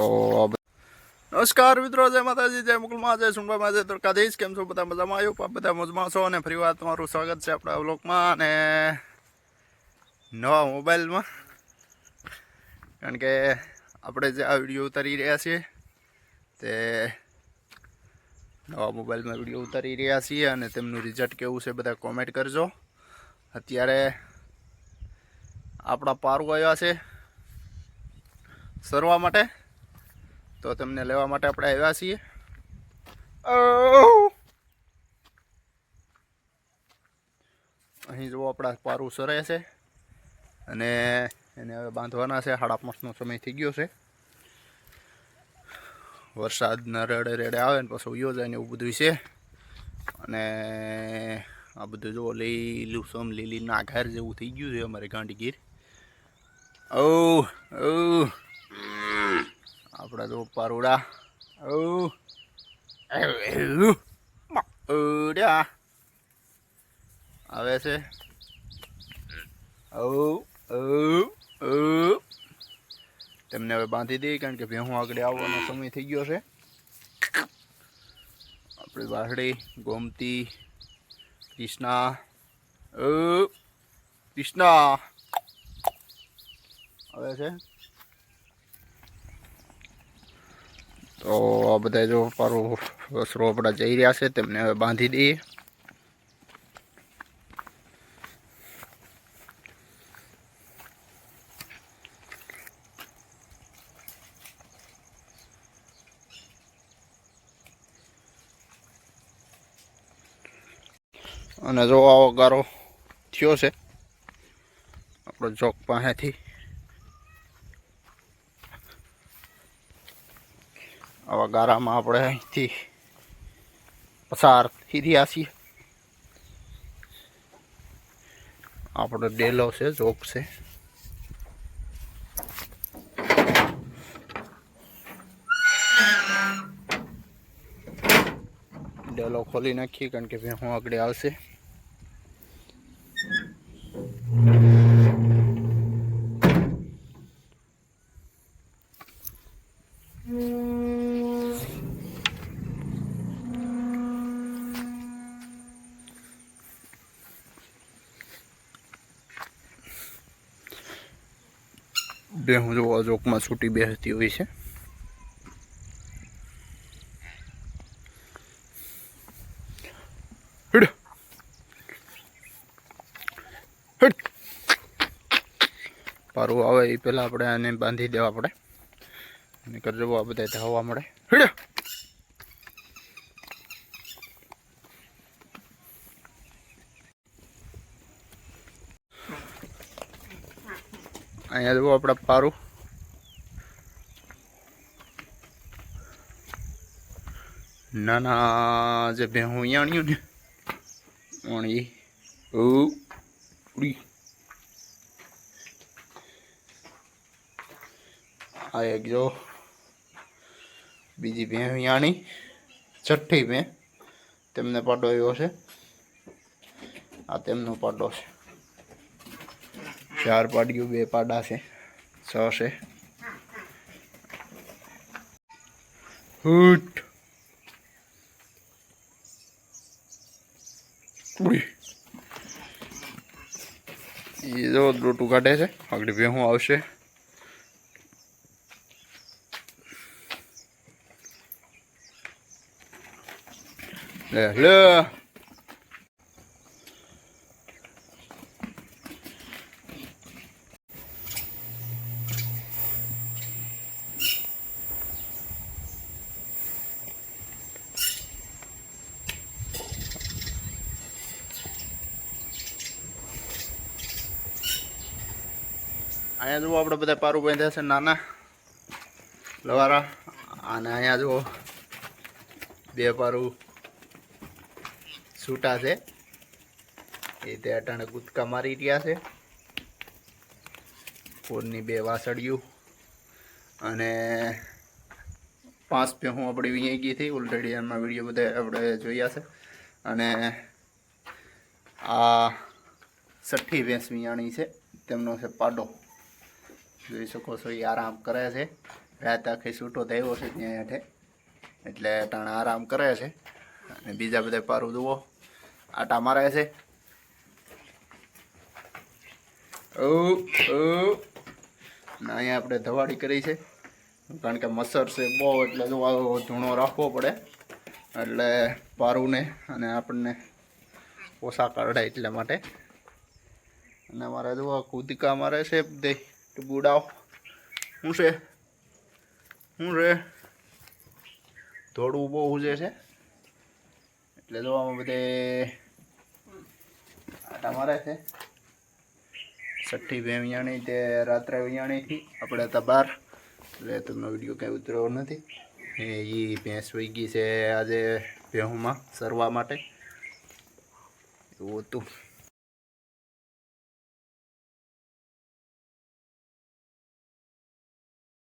તો નમસ્કાર મિત્રો, જય માતાજી, જય મુકુલમાં, જય સુનભાઈમાં જય દ્વારકાધીશ. કેમ છો? બધા મજામાં? આવ્યો બધા મોજમાં છો અને ફરી વાર તમારું સ્વાગત છે આપણા વ્લોગમાં અને નવા મોબાઈલમાં. કારણ કે આપણે જે આ વીડિયો ઉતારી રહ્યા છીએ તે નવા મોબાઈલમાં વીડિયો ઉતારી રહ્યા છીએ અને તેમનું રિઝલ્ટ કેવું છે બધા કોમેન્ટ કરજો. અત્યારે આપણા પારો આવ્યા છે. સરવા માટે. તો તમને લેવા માટે આપણે આવ્યા છીએ. અહીં જુઓ આપણા પારું સરે છે. અને એને હવે બાંધવાના છે. સાડા પાંચનો સમય થઈ ગયો છે. વરસાદના રેડે રેડે આવે ને પછી ઉયો જાય ને એવું બધું છે. અને આ બધું જુઓ લીલું સમ લીલી નાઘાર જેવું થઈ ગયું છે અમારે ગાંડીગીર ઓ ઓ આપણા તો પરોડા. ઓડ્યા આવે. છે. ઓ તેમને હવે બાંધી દઈએ કારણ કે ભેહું આગળ આવવાનો સમય થઈ ગયો છે. આપણી વાસળી, ગોમતી, કૃષ્ણા. કૃષ્ણા. આવે છે. તો આ બધા જો પારું વસ્ત્રો આપણા જઈ રહ્યા છે, તેમને હવે બાંધી દઈએ. અને જો આવો ગારો થયો છે, આપણો ચોક પાસેથી. આવા ગારામાં આપણે અહીંથી પસાર થઈ રહ્યા છીએ. આપણો ડેલો છે જોક છે. ડેલો ખોલી નાખીએ કારણ કે હું આગળ આવશે. ભેહું જો અજોકમાં છૂટી બેસતી હોય છે. પારું આવે એ પહેલાં આપણે આને બાંધી દેવા પડે. અને કરજો આ બધા ધાવવા મળે. હિડ. અહીંયા જુઓ આપણે પારું. નાના જે ભેહું યાણ્યું ને વણી ઉડી. આ એક જો, બીજી ભેં યાણી છઠ્ઠી ભેં તેમને પાડો આવ્યો છે. આ તેમનો પાડો છે. ચાર પાડ્યું બે પાડા છે. છ છે. એ જો લોટું કાઢે છે. આગળ ભેહું આવશે. લે. અહીંયા જુઓ આપણે બધા પારું બાંધ્યા છે નાના. લવારા. અને અહીંયા જુઓ, બે પારું છૂટા છે. એ તે અટાણે કૂદકા મારી રહ્યા છે. ફોનની બે વાસળિયું અને પાંચ ભેહું આપણી વીંઈ ગઈ હતી ઓલરેડી એમાં વીડિયો બધા આપણે જોયા છે. અને આ છઠ્ઠી ભેંસ વિયાણી છે. તેમનો છે પાડો. જોઈ શકો છો એ આરામ કરે છે. રાત આખી છૂટો થયો છે ત્યાં હેઠે. એટલે ટાણા આરામ કરે છે. અને બીજા બધા પારું જુઓ. આટા મારે છે. ઓ અહીંયા આપણે ધવાડી કરી છે. કારણ કે મચ્છર છે બહુ, એટલે ધૂણો રાખવો પડે. એટલે પારુંને અને આપણને ઓછા કાઢાય એટલા માટે. અને મારે જોવા કૂદકા મારે છે દે બુડાવ. શું છે? શું છે? થોડું બહુ ઉજે છે. એટલે જોવામાં બધે આટા મારે છે. છઠ્ઠી બે વિયાણી તે રાત્રે વિયાણીથી આપણે હતા બાર. એટલે તમને વીડિયો કાંઈ ઉતરવો નથી. એ ભેંસ વહી ગઈ છે આજે ભેહુમાં સરવા માટે. એવું હતું.